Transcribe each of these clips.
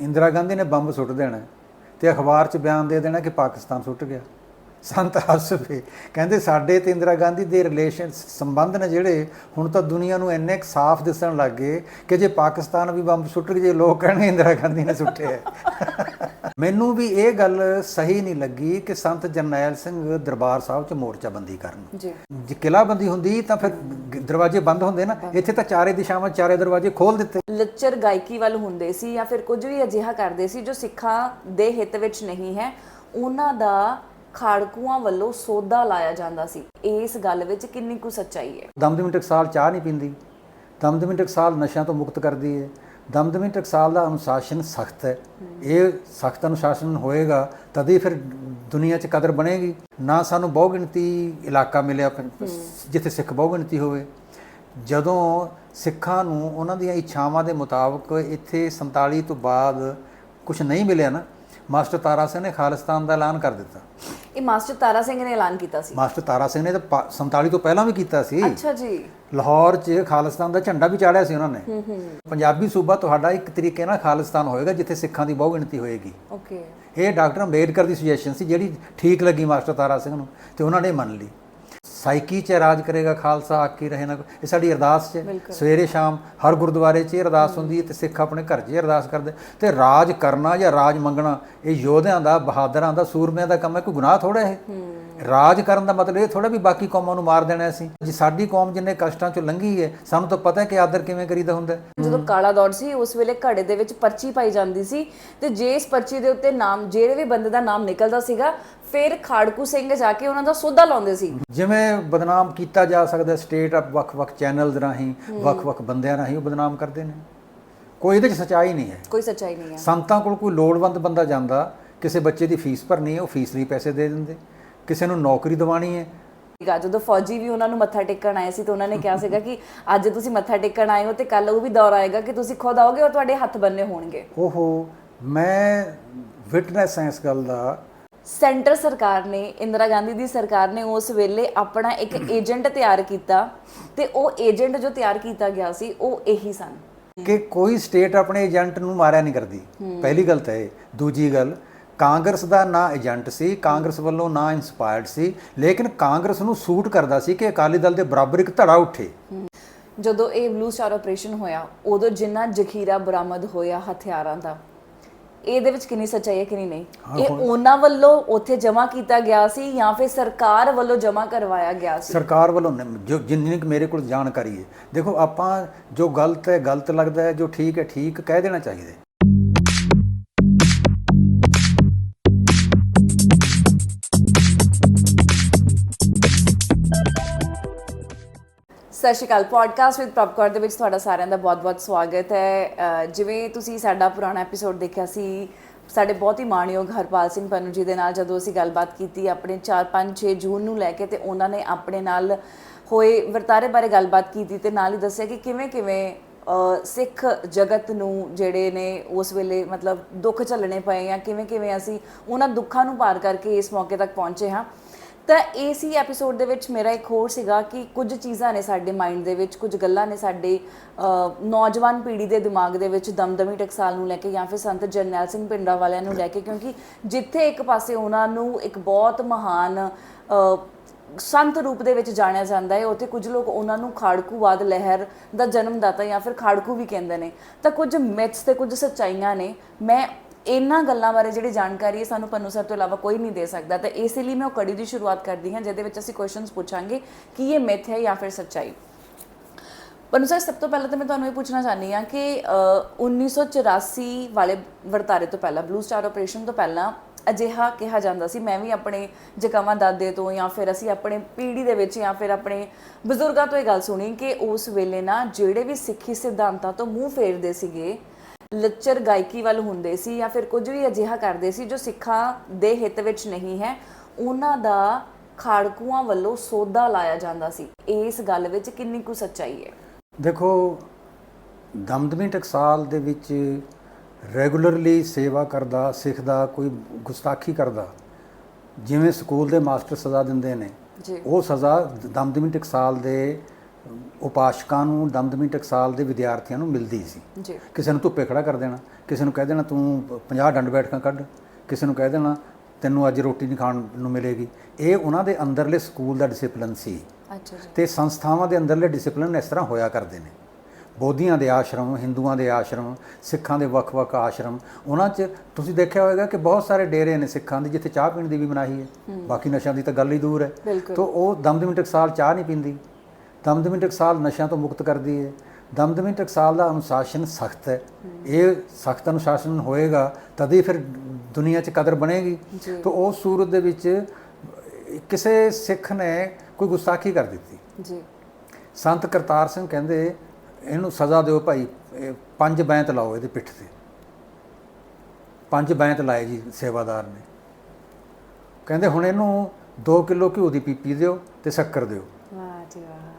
ਇੰਦਰਾ ਗਾਂਧੀ ਨੇ ਬੰਬ ਸੁੱਟ ਦੇਣਾ ਤੇ ਅਖਬਾਰ 'ਚ ਬਿਆਨ ਦੇ ਦੇਣਾ ਕਿ ਪਾਕਿਸਤਾਨ ਸੁੱਟ ਗਿਆ। ਸੰਤ ਹੱਸ ਕਹਿੰਦੇ ਸਾਡੇ ਤੇ ਇੰਦਰਾ ਗਾਂਧੀ ਦੇ ਰਿਲੇਸ਼ਨ ਸੰਬੰਧ ਨੇ ਜਿਹੜੇ, ਹੁਣ ਤਾਂ ਦੁਨੀਆ ਨੂੰ ਇੰਨੇ ਕੁ ਸਾਫ਼ ਦਿਸਣ ਲੱਗ ਗਏ ਕਿ ਜੇ ਪਾਕਿਸਤਾਨ ਵੀ ਬੰਬ ਸੁੱਟ ਜੇ ਲੋਕ ਕਹਿਣਗੇ ਇੰਦਰਾ ਗਾਂਧੀ ਨੇ ਸੁੱਟਿਆ। ਮੈਨੂੰ ਵੀ ਇਹ ਗੱਲ ਸਹੀ ਨਹੀਂ ਲੱਗੀ ਕਿ ਸੰਤ ਜਰਨੈਲ ਸਿੰਘ ਦਰਬਾਰ ਸਾਹਿਬ 'ਚ ਮੋਰਚਾਬੰਦੀ ਕਰਨ। ਜੀ। ਜੇ ਕਿਲਾਬੰਦੀ ਹੁੰਦੀ ਤਾਂ ਫਿਰ ਦਰਵਾਜ਼ੇ ਬੰਦ ਹੁੰਦੇ ਨਾ। ਇੱਥੇ ਤਾਂ ਚਾਰੇ ਦਿਸ਼ਾਵਾਂ ਚਾਰੇ ਦਰਵਾਜ਼ੇ ਖੋਲ ਦਿੱਤੇ। ਲੱਚਰ ਗਾਇਕੀ ਵੱਲ ਹੁੰਦੇ ਸੀ ਜਾਂ ਫਿਰ ਕੁਝ ਵੀ ਅਜਿਹਾ ਕਰਦੇ ਸੀ ਜੋ ਸਿੱਖਾਂ ਦੇ ਹਿੱਤ ਵਿੱਚ ਨਹੀਂ ਹੈ ਉਹਨਾਂ ਦਾ ਖਾੜਕੂਆਂ ਵੱਲੋਂ ਸੋਧਾ ਲਾਇਆ ਜਾਂਦਾ ਸੀ। ਇਸ ਗੱਲ ਵਿੱਚ ਕਿੰਨੀ ਕੁ ਸੱਚਾਈ ਹੈ? ਦਮਦਮੀ ਟਕਸਾਲ ਚਾਹ ਨਹੀਂ ਪੀਂਦੀ। ਦਮਦਮੀ ਟਕਸਾਲ ਨਸ਼ਿਆਂ ਤੋਂ ਮੁਕਤ ਕਰਦੀ ਹੈ। ਦਮਦਮੀ ਟਕਸਾਲ ਦਾ ਅਨੁਸ਼ਾਸਨ ਸਖਤ ਹੈ। ਇਹ ਸਖਤ ਅਨੁਸ਼ਾਸਨ ਹੋਏਗਾ ਤਦ ਹੀ ਫਿਰ ਦੁਨੀਆ 'ਚ ਕਦਰ ਬਣੇਗੀ। ਨਾ ਸਾਨੂੰ ਬਹੁਗਿਣਤੀ ਇਲਾਕਾ ਮਿਲਿਆ ਜਿੱਥੇ ਸਿੱਖ ਬਹੁਗਿਣਤੀ ਹੋਵੇ। ਜਦੋਂ ਸਿੱਖਾਂ ਨੂੰ ਉਹਨਾਂ ਦੀਆਂ ਇੱਛਾਵਾਂ ਦੇ ਮੁਤਾਬਕ ਇੱਥੇ 47 ਤੋਂ ਬਾਅਦ ਕੁਝ ਨਹੀਂ ਮਿਲਿਆ ਨਾ ਮਾਸਟਰ ਤਾਰਾ ਸਿੰਘ ਨੇ ਖਾਲਿਸਤਾਨ ਦਾ ਐਲਾਨ ਕਰ ਦਿੱਤਾ। ਇਹ ਮਾਸਟਰ ਤਾਰਾ ਸਿੰਘ ਨੇ ਐਲਾਨ ਕੀਤਾ ਸੀ। ਮਾਸਟਰ ਤਾਰਾ ਸਿੰਘ ਨੇ ਤਾਂ ਪਾ- 47 ਤੋਂ ਪਹਿਲਾਂ ਵੀ ਕੀਤਾ ਸੀ। ਅੱਛਾ ਜੀ। ਲਾਹੌਰ 'ਚ ਖਾਲਿਸਤਾਨ ਦਾ ਝੰਡਾ ਵੀ ਚਾੜਿਆ ਸੀ ਉਹਨਾਂ ਨੇ। ਪੰਜਾਬੀ ਸੂਬਾ ਤੁਹਾਡਾ ਇੱਕ ਤਰੀਕੇ ਨਾਲ ਖਾਲਿਸਤਾਨ ਹੋਏਗਾ ਜਿੱਥੇ ਸਿੱਖਾਂ ਦੀ ਬਹੁਗਿਣਤੀ ਹੋਏਗੀ। ਓਕੇ ਇਹ ਡਾਕਟਰ ਅੰਬੇਡਕਰ ਦੀ ਸੁਜੈਸ਼ਨ ਸੀ ਜਿਹੜੀ ਠੀਕ ਲੱਗੀ ਮਾਸਟਰ ਤਾਰਾ ਸਿੰਘ ਨੂੰ ਤੇ ਉਹਨਾਂ ਨੇ ਮੰਨ ਲਈ। ਸਾਈਕੀ 'ਚ ਰਾਜ ਕਰੇਗਾ ਖਾਲਸਾ ਆਕੀ ਰਹੇ ਨਾ ਇਹ ਸਾਡੀ ਅਰਦਾਸ 'ਚ ਹੈ। ਸਵੇਰੇ ਸ਼ਾਮ ਹਰ ਗੁਰਦੁਆਰੇ 'ਚ ਇਹ ਅਰਦਾਸ ਹੁੰਦੀ ਹੈ ਤੇ ਸਿੱਖ ਆਪਣੇ ਘਰ 'ਚ ਇਹ ਅਰਦਾਸ ਕਰਦੇ। ਤੇ ਰਾਜ ਕਰਨਾ ਜਾਂ ਰਾਜ ਮੰਗਣਾ ਇਹ ਯੋਧਿਆਂ ਦਾ ਬਹਾਦਰਾਂ ਦਾ ਸੂਰਮਿਆਂ ਦਾ ਕੰਮ ਹੈ ਕੋਈ ਗੁਨਾਹ ਥੋੜਾ ਇਹ। ਰਾਜ ਕਰਨ ਦਾ ਮਤਲਬ ਇਹ ਥੋੜਾ ਵੀ ਬਾਕੀ ਕੌਮਾਂ ਨੂੰ ਮਾਰ ਦੇਣਾ ਸੀ ਜੇ ਸਾਡੀ ਕੌਮ ਜਿੰਨੇ ਕਸ਼ਟਾਂ 'ਚੋਂ ਲੰਘੀ ਹੈ ਸਾਨੂੰ ਤਾਂ ਪਤਾ ਹੈ ਕਿ ਆਦਰ ਕਿਵੇਂ ਕਰੀਦਾ ਹੁੰਦਾ ਹੈ। ਜਦੋਂ ਕਾਲਾ ਦੌਰ ਸੀ ਉਸ ਵੇਲੇ ਘੜੇ ਦੇ ਵਿੱਚ ਪਰਚੀ ਪਾਈ ਜਾਂਦੀ ਸੀ ਤੇ ਜੇ ਇਸ ਪਰਚੀ ਦੇ ਉੱਤੇ ਨਾਮ ਜਿਹੜੇ ਵੀ ਬੰਦੇ ਦਾ ਨਾਮ ਨਿਕਲਦਾ ਸੀਗਾ ਫਿਰ ਖਾੜਕੂ ਸਿੰਘ ਜਾ ਕੇ ਉਹਨਾਂ ਦਾ ਸੋਧਾ ਲਾਉਂਦੇ ਸੀ। ਜਿਵੇਂ ਬਦਨਾਮ ਕੀਤਾ ਜਾ ਸਕਦਾ ਸਟੇਟ ਆਪ ਵੱਖ-ਵੱਖ ਚੈਨਲਸ ਰਾਹੀਂ ਵੱਖ-ਵੱਖ ਬੰਦਿਆਂ ਰਾਹੀਂ ਉਹ ਬਦਨਾਮ ਕਰਦੇ ਨੇ। ਕੋਈ ਇਹਦੇ 'ਚ ਸਚਾਈ ਨਹੀਂ ਹੈ। ਕੋਈ ਸੱਚਾਈ ਨਹੀਂ ਹੈ। ਸੰਤਾਂ ਕੋਲ ਕੋਈ ਲੋੜਵੰਦ ਬੰਦਾ ਜਾਂਦਾ ਕਿਸੇ ਬੱਚੇ ਦੀ ਫੀਸ ਭਰਨੀ ਹੈ ਉਹ ਫੀਸ ਲਈ ਪੈਸੇ ਦੇ ਦਿੰਦੇ। ਕਿਸੇ ਨੂੰ ਨੌਕਰੀ ਦਿਵਾਣੀ ਹੈ। ਸੀਗਾ ਜਦੋਂ ਫੌਜੀ ਵੀ ਉਹਨਾਂ ਨੂੰ ਮੱਥਾ ਟੇਕਣ ਆਏ ਸੀ ਤੇ ਉਹਨਾਂ ਨੇ ਕਿਹਾ ਸੀਗਾ ਕਿ ਅੱਜ ਤੁਸੀਂ ਮੱਥਾ ਟੇਕਣ ਆਏ ਹੋ ਤੇ ਕੱਲ ਉਹ ਵੀ ਦੌਰ ਆਏਗਾ ਕਿ ਤੁਸੀਂ ਖੁਦ ਆਓਗੇ ਔਰ ਤੁਹਾਡੇ ਹੱਥ ਬੰਨੇ ਹੋਣਗੇ। ਓਹੋ ਮੈਂ ਵਿਟਨੈਸ ਹਾਂ ਇਸ ਗੱਲ ਦਾ ਸੈਂਟਰ ਸਰਕਾਰ ਨੇ ਇੰਦਰਾ ਗਾਂਧੀ ਦੀ ਸਰਕਾਰ ਨੇ ਉਸ ਵੇਲੇ ਆਪਣਾ ਇੱਕ ਏਜੰਟ ਤਿਆਰ ਕੀਤਾ ਤੇ ਉਹ ਏਜੰਟ ਜੋ ਤਿਆਰ ਕੀਤਾ ਗਿਆ ਸੀ ਉਹ ਇਹੀ ਸਨ। ਕਿ ਕੋਈ ਸਟੇਟ ਆਪਣੇ ਏਜੰਟ ਨੂੰ ਮਾਰਿਆ ਨਹੀਂ ਕਰਦੀ। ਪਹਿਲੀ ਗੱਲ ਤਾਂ ਇਹ। ਦੂਜੀ ਗੱਲ ਕਾਂਗਰਸ ਦਾ ਨਾ ਏਜੰਟ ਸੀ ਕਾਂਗਰਸ ਵੱਲੋਂ ਨਾ ਇਨਸਪਾਇਰਡ ਸੀ ਲੇਕਿਨ ਕਾਂਗਰਸ ਨੂੰ ਸੂਟ ਕਰਦਾ ਸੀ ਕਿ ਅਕਾਲੀ ਦਲ ਦੇ ਬਰਾਬਰ ਇੱਕ ਧੜਾ ਉੱਠੇ। ਜਦੋਂ ਇਹ ਬਲੂ ਸਟਾਰ ਆਪਰੇਸ਼ਨ ਹੋਇਆ ਉਦੋਂ ਜਿੰਨਾ ਜ਼ਖੀਰਾ ਬਰਾਮਦ ਹੋਇਆ ਹਥਿਆਰਾਂ ਦਾ ਇਹਦੇ ਵਿੱਚ ਕਿੰਨੀ ਸੱਚਾਈ ਹੈ ਕਿੰਨੀ ਨਹੀਂ? ਇਹ ਉਹਨਾਂ ਵੱਲੋਂ ਉੱਥੇ ਜਮ੍ਹਾਂ ਕੀਤਾ ਗਿਆ ਸੀ ਜਾਂ ਫਿਰ ਸਰਕਾਰ ਵੱਲੋਂ ਜਮ੍ਹਾਂ ਕਰਵਾਇਆ ਗਿਆ ਸੀ? ਸਰਕਾਰ ਵੱਲੋਂ ਜੋ ਜਿੰਨੀ ਕੁ ਮੇਰੇ ਕੋਲ ਜਾਣਕਾਰੀ ਹੈ। ਦੇਖੋ ਆਪਾਂ ਜੋ ਗਲਤ ਹੈ ਗਲਤ ਲੱਗਦਾ ਹੈ ਜੋ ਠੀਕ ਹੈ ਠੀਕ ਕਹਿ ਦੇਣਾ ਚਾਹੀਦਾ ਸਤਿ ਸ਼੍ਰੀ ਅਕਾਲ। ਪੋਡਕਾਸਟ ਵਿਦ ਪ੍ਰਭਕੌਰ ਦੇ ਵਿੱਚ ਤੁਹਾਡਾ ਸਾਰਿਆਂ ਦਾ ਬਹੁਤ-ਬਹੁਤ ਸਵਾਗਤ ਹੈ। ਜਿਵੇਂ ਤੁਸੀਂ ਸਾਡਾ ਪੁਰਾਣਾ ਐਪੀਸੋਡ ਦੇਖਿਆ ਸੀ, ਸਾਡੇ ਬਹੁਤ ਹੀ ਮਾਣਯੋਗ ਹਰਪਾਲ ਸਿੰਘ ਪੰਨੂ ਜੀ ਦੇ ਨਾਲ ਜਦੋਂ ਅਸੀਂ ਗੱਲਬਾਤ ਕੀਤੀ ਆਪਣੇ 4 5 6 ਜੂਨ ਨੂੰ ਲੈ ਕੇ ਤੇ ਉਹਨਾਂ ਨੇ ਆਪਣੇ ਨਾਲ ਹੋਏ ਵਰਤਾਰੇ ਬਾਰੇ ਗੱਲਬਾਤ ਕੀਤੀ ਤੇ ਨਾਲ ਹੀ ਦੱਸਿਆ ਕਿ ਕਿਵੇਂ ਕਿਵੇਂ ਸਿੱਖ ਜਗਤ ਨੂੰ ਜਿਹੜੇ ਨੇ ਉਸ ਵੇਲੇ ਮਤਲਬ ਦੁੱਖ ਝੱਲਣੇ ਪਏ ਆ ਕਿਵੇਂ ਕਿਵੇਂ ਅਸੀਂ ਉਹਨਾਂ ਦੁੱਖਾਂ ਨੂੰ ਪਾਰ ਕਰਕੇ ਇਸ ਮੌਕੇ ਤੱਕ ਪਹੁੰਚੇ ਹਾਂ। ਤਾਂ ਏਸੀ ਐਪੀਸੋਡ ਦੇ ਵਿੱਚ ਮੇਰਾ ਇੱਕ ਹੋਰ ਸੀਗਾ ਕਿ ਕੁਝ ਚੀਜ਼ਾਂ ਨੇ ਸਾਡੇ ਮਾਈਂਡ ਦੇ ਵਿੱਚ, ਕੁਝ ਗੱਲਾਂ ਨੇ ਸਾਡੇ ਨੌਜਵਾਨ ਪੀੜ੍ਹੀ ਦੇ ਦਿਮਾਗ ਦੇ ਵਿੱਚ ਦਮਦਮੀ ਟਕਸਾਲ ਨੂੰ ਲੈ ਕੇ ਜਾਂ ਫਿਰ ਸੰਤ ਜਰਨੈਲ ਸਿੰਘ ਪਿੰਡਰਾ ਵਾਲਿਆਂ ਨੂੰ ਲੈ ਕੇ, ਕਿਉਂਕਿ ਜਿੱਥੇ ਇੱਕ ਪਾਸੇ ਉਹਨਾਂ ਨੂੰ ਇੱਕ ਬਹੁਤ ਮਹਾਨ ਸੰਤ ਰੂਪ ਦੇ ਵਿੱਚ ਜਾਣਿਆ ਜਾਂਦਾ ਹੈ, ਉੱਥੇ ਕੁਝ ਲੋਕ ਉਹਨਾਂ ਨੂੰ ਖਾੜਕੂਵਾਦ ਲਹਿਰ ਦਾ ਜਨਮਦਾਤਾ ਜਾਂ ਫਿਰ ਖਾੜਕੂ ਵੀ ਕਹਿੰਦੇ ਨੇ। ਤਾਂ ਕੁਝ ਮਿਥਸ ਤੇ ਕੁਝ ਸੱਚਾਈਆਂ ਨੇ। ਮੈਂ ਇਹਨਾਂ ਗੱਲਾਂ ਬਾਰੇ ਜਿਹੜੀ ਜਾਣਕਾਰੀ ਹੈ ਸਾਨੂੰ ਪੰਨੂ ਸਰ ਤੋਂ ਇਲਾਵਾ ਕੋਈ ਨਹੀਂ ਦੇ ਸਕਦਾ। ਤਾਂ ਇਸ ਲਈ ਮੈਂ ਉਹ ਕੜੀ ਦੀ ਸ਼ੁਰੂਆਤ ਕਰਦੀ ਹਾਂ ਜਿਹਦੇ ਵਿੱਚ ਅਸੀਂ ਕੁਐਸਚਨਸ ਪੁੱਛਾਂਗੇ ਕਿ ਇਹ ਮਿਥ ਹੈ ਜਾਂ ਫਿਰ ਸੱਚਾਈ? ਪੰਨੂ ਸਰ ਸਭ ਤੋਂ ਪਹਿਲਾਂ ਤਾਂ ਮੈਂ ਤੁਹਾਨੂੰ ਇਹ ਪੁੱਛਣਾ ਚਾਹਨੀ ਆ ਕਿ ਅਹ, 1984 ਵਾਲੇ ਵਰਤਾਰੇ ਤੋਂ ਪਹਿਲਾਂ ਬਲੂ ਸਟਾਰ ਆਪਰੇਸ਼ਨ ਤੋਂ ਪਹਿਲਾਂ ਅਜਿਹਾ ਕਿਹਾ ਜਾਂਦਾ ਸੀ ਮੈਂ ਵੀ ਆਪਣੇ ਜਕਾਵਾਂ ਦਾਦੇ ਤੋਂ ਜਾਂ ਫਿਰ ਅਸੀਂ ਆਪਣੇ ਪੀੜ੍ਹੀ ਦੇ ਵਿੱਚ ਜਾਂ ਫਿਰ ਆਪਣੇ ਬਜ਼ੁਰਗਾਂ ਤੋਂ ਇਹ ਗੱਲ ਸੁਣੀ ਕਿ ਉਸ ਵੇਲੇ ਨਾ ਜਿਹੜੇ ਵੀ ਸਿੱਖੀ ਸਿਧਾਂਤਾਂ ਤੋਂ ਮੂੰਹ ਫੇਰਦੇ ਸੀਗੇ ਲੱਚਰ ਗਾਇਕੀ ਵੱਲ ਹੁੰਦੇ ਸੀ ਜਾਂ ਫਿਰ ਕੁਝ ਵੀ ਅਜਿਹਾ ਕਰਦੇ ਸੀ ਜੋ ਸਿੱਖਾਂ ਦੇ ਹਿੱਤ ਵਿੱਚ ਨਹੀਂ ਹੈ ਉਹਨਾਂ ਦਾ ਖਾੜਕੂਆਂ ਵੱਲੋਂ ਸੋਧਾ ਲਾਇਆ ਜਾਂਦਾ ਸੀ। ਇਸ ਗੱਲ ਵਿੱਚ ਕਿੰਨੀ ਕੁ ਸੱਚਾਈ ਹੈ? ਦੇਖੋ ਦਮਦਮੀ ਟਕਸਾਲ ਦੇ ਵਿੱਚ ਰੈਗੂਲਰਲੀ ਸੇਵਾ ਕਰਦਾ ਸਿੱਖਦਾ ਕੋਈ ਗੁਸਤਾਖੀ ਕਰਦਾ ਜਿਵੇਂ ਸਕੂਲ ਦੇ ਮਾਸਟਰ ਸਜ਼ਾ ਦਿੰਦੇ ਨੇ ਉਹ ਸਜ਼ਾ ਦਮਦਮੀ ਟਕਸਾਲ ਦੇ ਉਪਾਸ਼ਕਾਂ ਨੂੰ ਦਮਦਮੀ ਟਕਸਾਲ ਦੇ ਵਿਦਿਆਰਥੀਆਂ ਨੂੰ ਮਿਲਦੀ ਸੀ। ਜੀ। ਕਿਸੇ ਨੂੰ ਧੁੱਪੇ ਖੜਾ ਕਰ ਦੇਣਾ ਕਿਸੇ ਨੂੰ ਕਹਿ ਦੇਣਾ ਤੂੰ 50 ਡੰਡ ਬੈਠਕਾਂ ਕੱਢ ਕਿਸੇ ਨੂੰ ਕਹਿ ਦੇਣਾ ਤੈਨੂੰ ਅੱਜ ਰੋਟੀ ਨਹੀਂ ਖਾਣ ਨੂੰ ਮਿਲੇਗੀ। ਇਹ ਉਹਨਾਂ ਦੇ ਅੰਦਰਲੇ ਸਕੂਲ ਦਾ ਡਿਸਪਲਿਨ ਸੀ। ਅੱਛਾ ਜੀ। ਤੇ ਸੰਸਥਾਵਾਂ ਦੇ ਅੰਦਰਲੇ ਡਿਸਪਲਿਨ ਇਸ ਤਰ੍ਹਾਂ ਹੋਇਆ ਕਰਦੇ ਨੇ। ਬੋਧੀਆਂ ਦੇ ਆਸ਼ਰਮ ਹਿੰਦੂਆਂ ਦੇ ਆਸ਼ਰਮ ਸਿੱਖਾਂ ਦੇ ਵੱਖ-ਵੱਖ ਆਸ਼ਰਮ ਉਹਨਾਂ 'ਚ ਤੁਸੀਂ ਦੇਖਿਆ ਹੋਵੇਗਾ ਕਿ ਬਹੁਤ ਸਾਰੇ ਡੇਰੇ ਨੇ ਸਿੱਖਾਂ ਦੇ ਜਿੱਥੇ ਚਾਹ ਪੀਣ ਦੀ ਵੀ ਮਨਾਹੀ ਹੈ। ਬਾਕੀ ਨਸ਼ਿਆਂ ਦੀ ਤਾਂ ਗੱਲ ਹੀ ਦੂਰ ਹੈ। ਤੋ ਉਹ ਦਮਦਮੀ ਟਕਸਾਲ ਚਾਹ ਨਹੀਂ ਪੀਂਦੀ। ਦਮਦਮੀ ਟਕਸਾਲ ਨਸ਼ਿਆਂ ਤੋਂ ਮੁਕਤ ਕਰਦੀ ਹੈ। ਦਮਦਮੀ ਟਕਸਾਲ ਦਾ ਅਨੁਸ਼ਾਸਨ ਸਖਤ ਹੈ। ਇਹ ਸਖਤ ਅਨੁਸ਼ਾਸਨ ਹੋਏਗਾ ਤਦ ਹੀ ਫਿਰ ਦੁਨੀਆ 'ਚ ਕਦਰ ਬਣੇਗੀ। ਤੋ ਉਸ ਸੂਰਤ ਦੇ ਵਿੱਚ ਕਿਸੇ ਸਿੱਖ ਨੇ ਕੋਈ ਗੁਸਤਾਖੀ ਕਰ ਦਿੱਤੀ। ਜੀ। ਸੰਤ ਕਰਤਾਰ ਸਿੰਘ ਕਹਿੰਦੇ ਇਹਨੂੰ ਸਜ਼ਾ ਦਿਓ ਭਾਈ ਪੰਜ ਬੈਂਤ ਲਾਓ ਇਹਦੇ ਪਿੱਠ ਤੇ। ਪੰਜ ਬੈਂਤ ਲਾਏ ਜੀ ਸੇਵਾਦਾਰ ਨੇ। ਕਹਿੰਦੇ ਹੁਣ ਇਹਨੂੰ 2 ਕਿਲੋ ਘਿਓ ਦੀ ਪੀਪੀ ਦਿਓ ਤੇ ਸ਼ੱਕਰ ਦਿਓ। ਵਾਹ ਜੀ ਵਾਹ।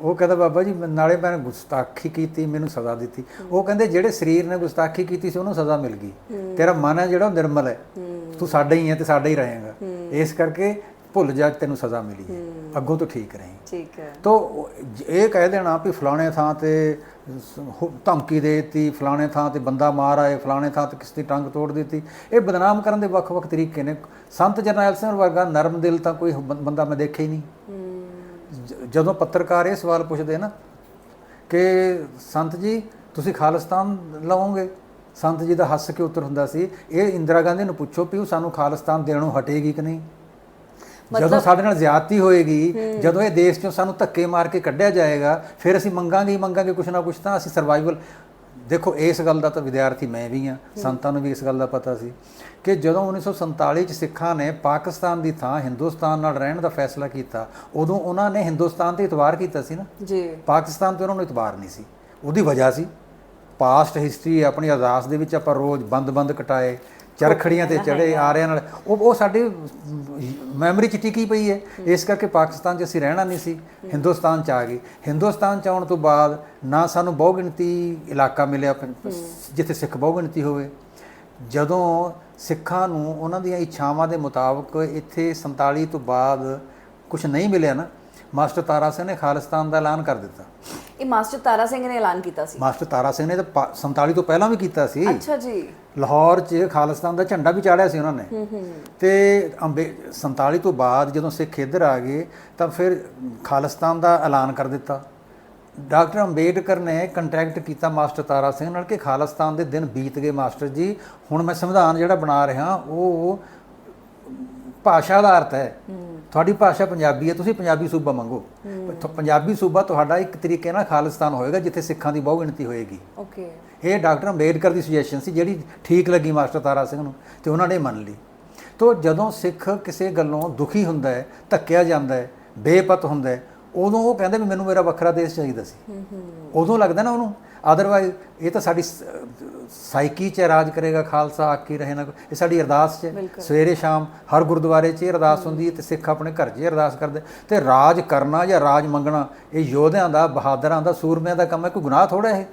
ਉਹ ਕਹਿੰਦਾ ਬਾਬਾ ਜੀ ਨਾਲੇ ਮੈਂ ਗੁਸਤਾਖੀ ਕੀਤੀ ਮੈਨੂੰ ਸਜ਼ਾ ਦਿੱਤੀ। ਉਹ ਕਹਿੰਦੇ ਜਿਹੜੇ ਸਰੀਰ ਨੇ ਗੁਸਤਾਖੀ ਕੀਤੀ ਸੀ ਉਹਨੂੰ ਸਜ਼ਾ ਮਿਲ ਗਈ। ਤੇਰਾ ਮਨ ਹੈ ਜਿਹੜਾ ਨਿਰਮਲ ਹੈ। ਤੂੰ ਸਾਡਾ ਹੀ ਹੈ ਤੇ ਸਾਡਾ ਹੀ ਰਹੇਗਾ। ਇਸ ਕਰਕੇ ਭੁੱਲ ਜਾ ਤੈਨੂੰ ਸਜ਼ਾ ਮਿਲੀ ਹੈ। ਅੱਗੋਂ ਤੋਂ ਠੀਕ ਰਹੀਂ। ਠੀਕ ਹੈ। ਤੋ ਇਹ ਕਹਿ ਦੇਣਾ ਵੀ ਫਲਾਣੇ ਥਾਂ ਤੇ ਧਮਕੀ ਦੇ ਦਿੱਤੀ ਫਲਾਣੇ ਥਾਂ ਤੇ ਬੰਦਾ ਮਾਰ ਆਏ ਫਲਾਣੇ ਥਾਂ ਤੇ ਕਿਸ ਦੀ ਟੰਗ ਤੋੜ ਦਿੱਤੀ। ਇਹ ਬਦਨਾਮ ਕਰਨ ਦੇ ਵੱਖ-ਵੱਖ ਤਰੀਕੇ ਨੇ। ਸੰਤ ਜਰਨੈਲ ਸਿੰਘ ਵਰਗਾ ਨਰਮ ਦਿਲ ਤਾਂ ਕੋਈ ਬੰਦਾ ਮੈਂ ਦੇਖਿਆ ਹੀ ਨਹੀਂ। ਜਦੋਂ ਪੱਤਰਕਾਰ ਇਹ ਸਵਾਲ ਪੁੱਛਦੇ ਨਾ ਕਿ ਸੰਤ ਜੀ ਤੁਸੀਂ ਖਾਲਿਸਤਾਨ ਲਵੋਗੇ? ਸੰਤ ਜੀ ਦਾ ਹੱਸ ਕੇ ਉੱਤਰ ਹੁੰਦਾ ਸੀ ਇਹ ਇੰਦਰਾ ਗਾਂਧੀ ਨੂੰ ਪੁੱਛੋ ਵੀ ਉਹ ਸਾਨੂੰ ਖਾਲਿਸਤਾਨ ਦੇਣੋਂ ਹਟੇਗੀ ਕਿ ਨਹੀਂ? ਜਦੋਂ ਸਾਡੇ ਨਾਲ ਜ਼ਿਆਦਤੀ ਹੋਏਗੀ ਜਦੋਂ ਇਹ ਦੇਸ਼ ਚੋਂ ਸਾਨੂੰ ਧੱਕੇ ਮਾਰ ਕੇ ਕੱਢਿਆ ਜਾਏਗਾ ਫਿਰ ਅਸੀਂ ਮੰਗਾਂਗੇ ਮੰਗਾਂਗੇ ਕੁਛ ਨਾ ਕੁਛ ਤਾਂ ਅਸੀਂ ਸਰਵਾਈਵਲ ਦੇਖੋ ਇਸ ਗੱਲ ਦਾ ਤਾਂ ਵਿਦਿਆਰਥੀ ਮੈਂ ਵੀ ਹਾਂ ਸੰਤਾਂ ਨੂੰ ਵੀ ਇਸ ਗੱਲ ਦਾ ਪਤਾ ਸੀ ਕਿ ਜਦੋਂ 1947 ਚ ਸਿੱਖਾਂ ਨੇ ਪਾਕਿਸਤਾਨ ਦੀ ਥਾਂ ਹਿੰਦੁਸਤਾਨ ਨਾਲ ਰਹਿਣ ਦਾ ਫੈਸਲਾ ਕੀਤਾ ਉਦੋਂ ਉਹਨਾਂ ਨੇ ਹਿੰਦੁਸਤਾਨ ਤੇ ਇਤਬਾਰ ਕੀਤਾ ਸੀ ਨਾ। ਜੀ। ਪਾਕਿਸਤਾਨ ਤੇ ਉਹਨਾਂ ਨੂੰ ਇਤਬਾਰ ਨਹੀਂ ਸੀ। ਉਹਦੀ ਵਜ੍ਹਾ ਸੀ ਪਾਸਟ ਹਿਸਟਰੀ ਆਪਣੀ ਅਰਦਾਸ ਦੇ ਵਿੱਚ ਆਪਾਂ ਰੋਜ਼ ਬੰਦ-ਬੰਦ ਕਟਾਏ ਚਰਖੜੀਆਂ ਤੇ ਚੜੇ ਆਰਿਆਂ ਨਾਲ। ਉਹ ਉਹ ਸਾਡੀ ਮੈਮਰੀ ਚ ਟਿਕੀ ਪਈ ਹੈ ਇਸ ਕਰਕੇ ਪਾਕਿਸਤਾਨ 'ਚ ਅਸੀਂ ਰਹਿਣਾ ਨਹੀਂ ਸੀ। ਹਿੰਦੁਸਤਾਨ 'ਚ ਆ ਗਏ। ਹਿੰਦੁਸਤਾਨ 'ਚ ਆਉਣ ਤੋਂ ਬਾਅਦ ਨਾ ਸਾਨੂੰ ਬਹੁਗਿਣਤੀ ਇਲਾਕਾ ਮਿਲਿਆ ਜਿੱਥੇ ਸਿੱਖ ਬਹੁਗਿਣਤੀ ਹੋਵੇ। ਜਦੋਂ ਸਿੱਖਾਂ ਨੂੰ ਉਹਨਾਂ ਦੀਆਂ ਇੱਛਾਵਾਂ ਦੇ ਮੁਤਾਬਕ ਇੱਥੇ 47 ਤੋਂ ਬਾਅਦ ਕੁਝ ਨਹੀਂ ਮਿਲਿਆ ਨਾ ਮਾਸਟਰ ਤਾਰਾ ਸਿੰਘ ਨੇ ਖਾਲਿਸਤਾਨ ਦਾ ਐਲਾਨ ਕਰ ਦਿੱਤਾ। ਇਹ ਮਾਸਟਰ ਤਾਰਾ ਸਿੰਘ ਨੇ ਐਲਾਨ ਕੀਤਾ ਸੀ। ਮਾਸਟਰ ਤਾਰਾ ਸਿੰਘ ਨੇ ਤਾਂ ਪਾ- 47 ਤੋਂ ਪਹਿਲਾਂ ਵੀ ਕੀਤਾ ਸੀ। ਅੱਛਾ ਜੀ। ਲਾਹੌਰ 'ਚ ਖਾਲਿਸਤਾਨ ਦਾ ਝੰਡਾ ਵੀ ਚਾੜਿਆ ਸੀ ਉਹਨਾਂ ਨੇ। ਹੂੰ ਹੂੰ। ਤੇ ਅੰਬੇ 47 ਤੋਂ ਬਾਅਦ ਜਦੋਂ ਸਿੱਖ ਇੱਧਰ ਆ ਗਏ ਤਾਂ ਫਿਰ ਖਾਲਿਸਤਾਨ ਦਾ ਐਲਾਨ ਕਰ ਦਿੱਤਾ। ਡਾਕਟਰ ਅੰਬੇਡਕਰ ਨੇ ਕੰਟੈਕਟ ਕੀਤਾ ਮਾਸਟਰ ਤਾਰਾ ਸਿੰਘ ਨਾਲ ਕਿ ਖਾਲਿਸਤਾਨ ਦੇ ਦਿਨ ਬੀਤ ਗਏ ਮਾਸਟਰ ਜੀ। ਹੁਣ ਮੈਂ ਸੰਵਿਧਾਨ ਜਿਹੜਾ ਬਣਾ ਰਿਹਾ ਉਹ ਭਾਸ਼ਾ ਦਾ ਅਰਥ ਹੈ। ਤੁਹਾਡੀ ਭਾਸ਼ਾ ਪੰਜਾਬੀ ਹੈ ਤੁਸੀਂ ਪੰਜਾਬੀ ਸੂਬਾ ਮੰਗੋ। ਪੰਜਾਬੀ ਸੂਬਾ ਤੁਹਾਡਾ ਇੱਕ ਤਰੀਕੇ ਨਾਲ ਖਾਲਿਸਤਾਨ ਹੋਏਗਾ ਜਿੱਥੇ ਸਿੱਖਾਂ ਦੀ ਬਹੁਗਿਣਤੀ ਹੋਏਗੀ। ਓਕੇ। ਇਹ ਡਾਕਟਰ ਅੰਬੇਡਕਰ ਦੀ ਸੁਜੈਸ਼ਨ ਸੀ ਜਿਹੜੀ ਠੀਕ ਲੱਗੀ ਮਾਸਟਰ ਤਾਰਾ ਸਿੰਘ ਨੂੰ ਤੇ ਉਹਨਾਂ ਨੇ ਮੰਨ ਲਈ। ਤੋ ਜਦੋਂ ਸਿੱਖ ਕਿਸੇ ਗੱਲੋਂ ਦੁਖੀ ਹੁੰਦਾ ਹੈ ਧੱਕਿਆ ਜਾਂਦਾ ਹੈ ਬੇਪਤ ਹੁੰਦਾ ਹੈ ਉਦੋਂ ਉਹ ਕਹਿੰਦੇ ਵੀ ਮੈਨੂੰ ਮੇਰਾ ਵੱਖਰਾ ਦੇਸ਼ ਚਾਹੀਦਾ ਸੀ ਉਦੋਂ ਲੱਗਦਾ ਨਾ ਉਹਨੂੰ ਅਦਰਵਾਈਜ਼ ਇਹ ਤਾਂ ਸਾਡੀ ਸਾਈਕੀ 'ਚ ਰਾਜ ਕਰੇਗਾ ਖਾਲਸਾ ਆਕੀ ਰਹੇ ਨਾ। ਇਹ ਸਾਡੀ ਅਰਦਾਸ 'ਚ। ਸਵੇਰੇ ਸ਼ਾਮ ਹਰ ਗੁਰਦੁਆਰੇ 'ਚ ਅਰਦਾਸ ਹੁੰਦੀ ਹੈ ਤੇ ਸਿੱਖ ਆਪਣੇ ਘਰ 'ਚ ਅਰਦਾਸ ਕਰਦੇ ਤੇ ਰਾਜ ਕਰਨਾ ਜਾਂ ਰਾਜ ਮੰਗਣਾ ਇਹ ਯੋਧਿਆਂ ਦਾ ਬਹਾਦਰਾਂ ਦਾ ਸੂਰਮਿਆਂ ਦਾ ਕੰਮ ਹੈ ਕੋਈ ਗੁਨਾਹ ਥੋੜਾ ਹੈ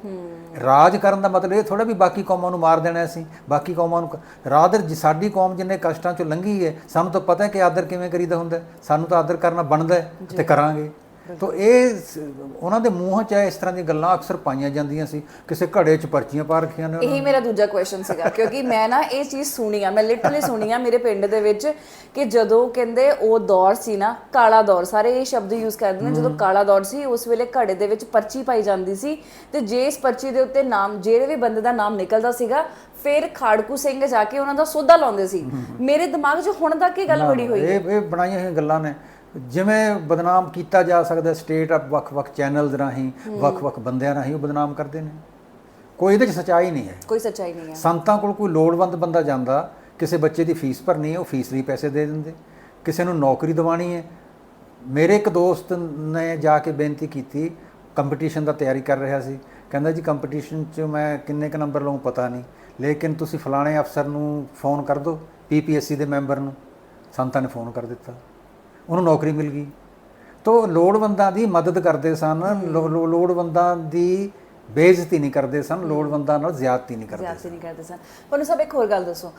ਰਾਜ ਕਰਨ ਦਾ ਮਤਲਬ ਇਹ ਥੋੜਾ ਵੀ ਬਾਕੀ ਕੌਮਾਂ ਨੂੰ ਮਾਰ ਦੇਣਾ ਅਸੀਂ ਬਾਕੀ ਕੌਮਾਂ ਨੂੰ ਰਾਦਰ ਜੀ ਸਾਡੀ ਕੌਮ ਜਿੰਨੇ ਕਸ਼ਟਾਂ ਚੋਂ ਲੰਘੀ ਹੈ ਸਾਨੂੰ ਤਾਂ ਪਤਾ ਹੈ ਕਿ ਆਦਰ ਕਿਵੇਂ ਕਰੀਦਾ ਹੁੰਦਾ। ਸਾਨੂੰ ਤਾਂ ਆਦਰ ਕਰਨਾ ਬਣਦਾ ਤੇ ਕਰਾਂਗੇ ਤੋ ਇਹ ਉਹਨਾਂ ਦੇ ਮੂੰਹ 'ਚ ਇਸ ਤਰ੍ਹਾਂ ਦੀਆਂ ਗੱਲਾਂ ਅਕਸਰ ਪਾਈਆਂ ਜਾਂਦੀਆਂ ਸੀ ਕਿਸੇ ਘੜੇ 'ਚ ਪਰਚੀਆਂ ਪਾ ਰੱਖੀਆਂ ਨੇ ਇਹੀ ਮੇਰਾ ਦੂਜਾ ਕੁਐਸਚਨ ਸੀਗਾ ਕਿਉਂਕਿ ਮੈਂ ਨਾ ਇਹ ਚੀਜ਼ ਸੁਣੀ ਆ ਮੈਂ ਲਿਟਰਲੀ ਸੁਣੀ ਆ ਮੇਰੇ ਪਿੰਡ ਦੇ ਵਿੱਚ ਕਿ ਜਦੋਂ ਕਹਿੰਦੇ ਉਹ ਦੌਰ ਸੀ ਨਾ ਕਾਲਾ ਦੌਰ ਸਾਰੇ ਇਹ ਸ਼ਬਦ ਯੂਜ਼ ਕਰਦੇ ਨੇ ਜਦੋਂ ਕਾਲਾ ਦੌਰ ਸੀ ਉਸ ਵੇਲੇ ਘੜੇ ਦੇ ਵਿੱਚ ਪਰਚੀ ਪਾਈ ਜਾਂਦੀ ਸੀ ਤੇ ਜੇ ਇਸ ਪਰਚੀ ਦੇ ਉੱਤੇ ਨਾਮ ਜਿਹੜੇ ਵੀ ਬੰਦੇ ਦਾ ਨਾਮ ਨਿਕਲਦਾ ਸੀਗਾ ਫਿਰ ਖਾੜਕੂ ਸਿੰਘ ਜਾ ਕੇ ਉਹਨਾਂ ਦਾ ਸੋਧਾ ਲਾਉਂਦੇ ਸੀ। ਮੇਰੇ ਦਿਮਾਗ 'ਚ ਹੁਣ ਤੱਕ ਇਹ ਗੱਲ ਬੜੀ ਹੋਈ ਹੈ। ਇਹ ਇਹ ਬਣਾਈਆਂ ਹੋਈਆਂ ਗੱਲਾਂ ਨੇ। ਜਿਵੇਂ ਬਦਨਾਮ ਕੀਤਾ ਜਾ ਸਕਦਾ ਸਟੇਟ ਆਪ ਵੱਖ-ਵੱਖ ਚੈਨਲਸ ਰਾਹੀਂ ਵੱਖ-ਵੱਖ ਬੰਦਿਆਂ ਰਾਹੀਂ ਉਹ ਬਦਨਾਮ ਕਰਦੇ ਨੇ। ਕੋਈ ਇਹਦੇ 'ਚ ਸਚਾਈ ਨਹੀਂ ਹੈ। ਕੋਈ ਸੱਚਾਈ ਨਹੀਂ ਹੈ। ਸੰਤਾਂ ਕੋਲ ਕੋਈ ਲੋੜਵੰਦ ਬੰਦਾ ਜਾਂਦਾ ਕਿਸੇ ਬੱਚੇ ਦੀ ਫੀਸ ਭਰਨੀ ਹੈ ਉਹ ਫੀਸ ਲਈ ਪੈਸੇ ਦੇ ਦਿੰਦੇ। ਕਿਸੇ ਨੂੰ ਨੌਕਰੀ ਦਿਵਾਣੀ ਹੈ। ਮੇਰੇ ਇੱਕ ਦੋਸਤ ਨੇ ਜਾ ਕੇ ਬੇਨਤੀ ਕੀਤੀ ਕੰਪੀਟੀਸ਼ਨ ਦਾ ਤਿਆਰੀ ਕਰ ਰਿਹਾ ਸੀ। ਕਹਿੰਦਾ ਜੀ ਕੰਪੀਟੀਸ਼ਨ 'ਚ ਮੈਂ ਕਿੰਨੇ ਕ ਨੰਬਰ ਲਵਾਂ ਪਤਾ ਨਹੀਂ। ਲੇਕਿਨ ਤੁਸੀਂ ਫਲਾਣੇ ਅਫਸਰ ਨੂੰ ਫੋਨ ਕਰ ਦਿਓ ਪੀਪੀਐਸਸੀ ਦੇ ਮੈਂਬਰ ਨੂੰ। ਸੰਤਾਂ ਨੇ ਫੋਨ ਕਰ ਦਿੱਤਾ। ਉਹਨੂੰ ਨੌਕਰੀ ਮਿਲ ਗਈ। ਤੋ ਲੋੜਵੰਦਾਂ ਦੀ ਮਦਦ ਕਰਦੇ ਸਨ ਲੋੜਵੰਦਾਂ ਦੀ ਬੇਇੱਜ਼ਤੀ ਨਹੀਂ ਕਰਦੇ ਸਨ ਲੋੜਵੰਦਾਂ ਨਾਲ ਜ਼ਿਆਦਤੀ ਨਹੀਂ ਕਰਦੇ ਜ਼ਿਆਦਾ ਨਹੀਂ ਕਰਦੇ ਸਨ। ਪਰ ਸਭ ਇੱਕ ਹੋਰ ਗੱਲ ਦੱਸੋ।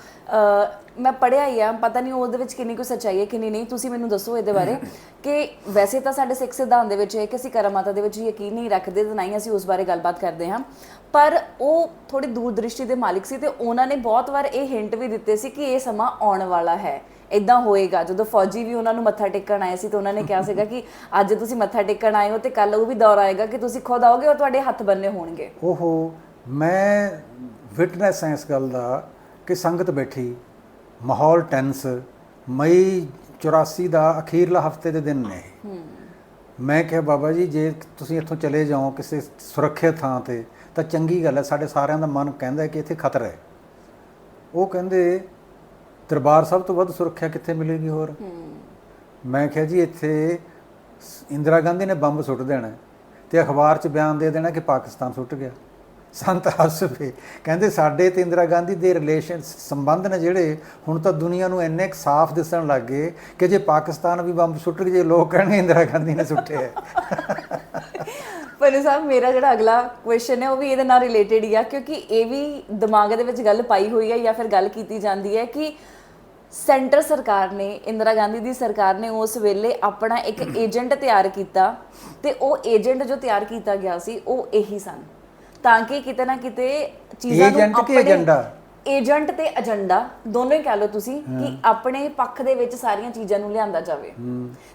ਮੈਂ ਪੜਿਆ ਹੀ ਆ, ਪਤਾ ਨਹੀਂ ਉਹਦੇ ਵਿੱਚ ਕਿੰਨੀ ਕੁ ਸੱਚਾਈ ਹੈ, ਕਿੰਨੀ ਨਹੀਂ। ਤੁਸੀਂ ਮੈਨੂੰ ਦੱਸੋ ਇਹਦੇ ਬਾਰੇ ਕਿ ਵੈਸੇ ਤਾਂ ਸਾਡੇ ਸਿੱਖ ਸਿਧਾਂਤ ਦੇ ਵਿੱਚ ਹੈ ਕਿ ਅਸੀਂ ਕਰਮ ਦੇ ਵਿੱਚ ਯਕੀਨ ਨਹੀਂ ਰੱਖਦੇ ਤੇ ਨਾ ਹੀ ਅਸੀਂ ਉਸ ਬਾਰੇ ਗੱਲਬਾਤ ਕਰਦੇ ਹਾਂ। ਪਰ ਉਹ ਥੋੜੀ ਦੂਰਦ੍ਰਿਸ਼ਟੀ ਦੇ ਮਾਲਿਕ ਸੀ ਤੇ ਉਹਨਾਂ ਨੇ ਬਹੁਤ ਵਾਰ ਇਹ ਹਿੰਟ ਵੀ ਦਿੱਤੇ ਸੀ ਕਿ ਇਹ ਸਮਾਂ ਆਉਣ ਵਾਲਾ ਹੈ। ਇਦਾਂ ਹੋਏਗਾ। ਜਦੋਂ ਫੌਜੀ ਵੀ ਉਹਨਾਂ ਨੂੰ ਮੱਥਾ ਟੇਕਣ ਆਏ ਸੀ ਤੇ ਉਹਨਾਂ ਨੇ ਕਿਹਾ ਸੀਗਾ ਕਿ ਅੱਜ ਤੁਸੀਂ ਮੱਥਾ ਟੇਕਣ ਆਏ ਹੋ ਤੇ ਕੱਲ ਉਹ ਵੀ ਦੌਰ ਆਏਗਾ ਕਿ ਤੁਸੀਂ ਖੁਦ ਆਓਗੇ ਔਰ ਤੁਹਾਡੇ ਹੱਥ ਬੰਨੇ ਹੋਣਗੇ। ਓਹੋ, ਮੈਂ ਵਿਟਨੈਸ ਹਾਂ ਇਸ ਗੱਲ ਦਾ ਕਿ ਸੰਗਤ ਬੈਠੀ। ਮਾਹੌਲ ਟੈਂਸ ਮਈ 84 ਦਾ ਅਖੀਰਲਾ ਹਫ਼ਤੇ ਦੇ ਦਿਨ ਨੇ। ਮੈਂ ਕਿਹਾ ਬਾਬਾ ਜੀ ਜੇ ਤੁਸੀਂ ਇੱਥੋਂ ਚਲੇ ਜਾਓ ਕਿਸੇ ਸੁਰੱਖਿਅਤ ਥਾਂ ਤੇ ਤਾਂ ਚੰਗੀ ਗੱਲ ਹੈ ਸਾਡੇ ਸਾਰਿਆਂ ਦਾ ਮਨ ਕਹਿੰਦਾ ਹੈ ਕਿ ਇੱਥੇ ਖਤਰਾ ਹੈ। ਉਹ ਕਹਿੰਦੇ ਦਰਬਾਰ ਸਾਹਿਬ ਤੋਂ ਵੱਧ ਸੁਰੱਖਿਆ ਕਿੱਥੇ ਮਿਲੇਗੀ ਹੋਰ? ਮੈਂ ਕਿਹਾ ਜੀ ਇੱਥੇ ਇੰਦਰਾ ਗਾਂਧੀ ਨੇ ਬੰਬ ਸੁੱਟ ਦੇਣਾ ਤੇ ਅਖਬਾਰ 'ਚ ਬਿਆਨ ਦੇ ਦੇਣਾ ਕਿ ਪਾਕਿਸਤਾਨ ਸੁੱਟ ਗਿਆ। ਸੰਤ ਹੱਸ ਕਹਿੰਦੇ ਸਾਡੇ ਤੇ ਇੰਦਰਾ ਗਾਂਧੀ ਦੇ ਰਿਲੇਸ਼ਨ ਸੰਬੰਧ ਨੇ ਜਿਹੜੇ, ਹੁਣ ਤਾਂ ਦੁਨੀਆ ਨੂੰ ਇੰਨੇ ਕੁ ਸਾਫ਼ ਦਿਸਣ ਲੱਗ ਗਏ ਕਿ ਜੇ ਪਾਕਿਸਤਾਨ ਵੀ ਬੰਬ ਸੁੱਟ ਜੇ ਲੋਕ ਕਹਿਣਗੇ ਇੰਦਰਾ ਗਾਂਧੀ ਨੇ ਸੁੱਟੇ ਹੈ। ਪਰ ਸਾਹਿਬ, ਮੇਰਾ ਜਿਹੜਾ ਅਗਲਾ ਕੁਐਸਚਨ ਹੈ, ਉਹ ਵੀ ਇਹਦੇ ਨਾਲ ਰਿਲੇਟਡ ਹੀ ਆ, ਕਿਉਂਕਿ ਇਹ ਵੀ ਦਿਮਾਗ ਦੇ ਵਿੱਚ ਗੱਲ ਪਾਈ ਹੋਈ ਹੈ ਜਾਂ ਫਿਰ ਗੱਲ ਕੀਤੀ ਜਾਂਦੀ ਹੈ ਕਿ ਸੈਂਟਰ ਸਰਕਾਰ ਨੇ, ਇੰਦਰਾ ਗਾਂਧੀ ਦੀ ਸਰਕਾਰ ਨੇ ਉਸ ਵੇਲੇ ਆਪਣਾ ਇੱਕ ਏਜੰਟ ਤਿਆਰ ਕੀਤਾ ਤੇ ਉਹ ਏਜੰਟ ਜੋ ਤਿਆਰ ਕੀਤਾ ਗਿਆ ਸੀ, ਉਹ ਇਹੀ ਸਨ ਤਾਂ ਕਿ ਕਿਤੇ ਨਾ ਕਿਤੇ ਚੀਜ਼ਾਂ ਨੂੰ Agent ਕਿ ਏਜੰਡਾ? ਏਜੰਟ ਤੇ ਏਜੰਡਾ ਦੋਨੋਂ ਹੀ ਕਹਿ ਲਓ ਤੁਸੀਂ ਕਿ ਆਪਣੇ ਪੱਖ ਦੇ ਵਿੱਚ ਸਾਰੀਆਂ ਚੀਜ਼ਾਂ ਨੂੰ ਲਿਆਂਦਾ ਜਾਵੇ।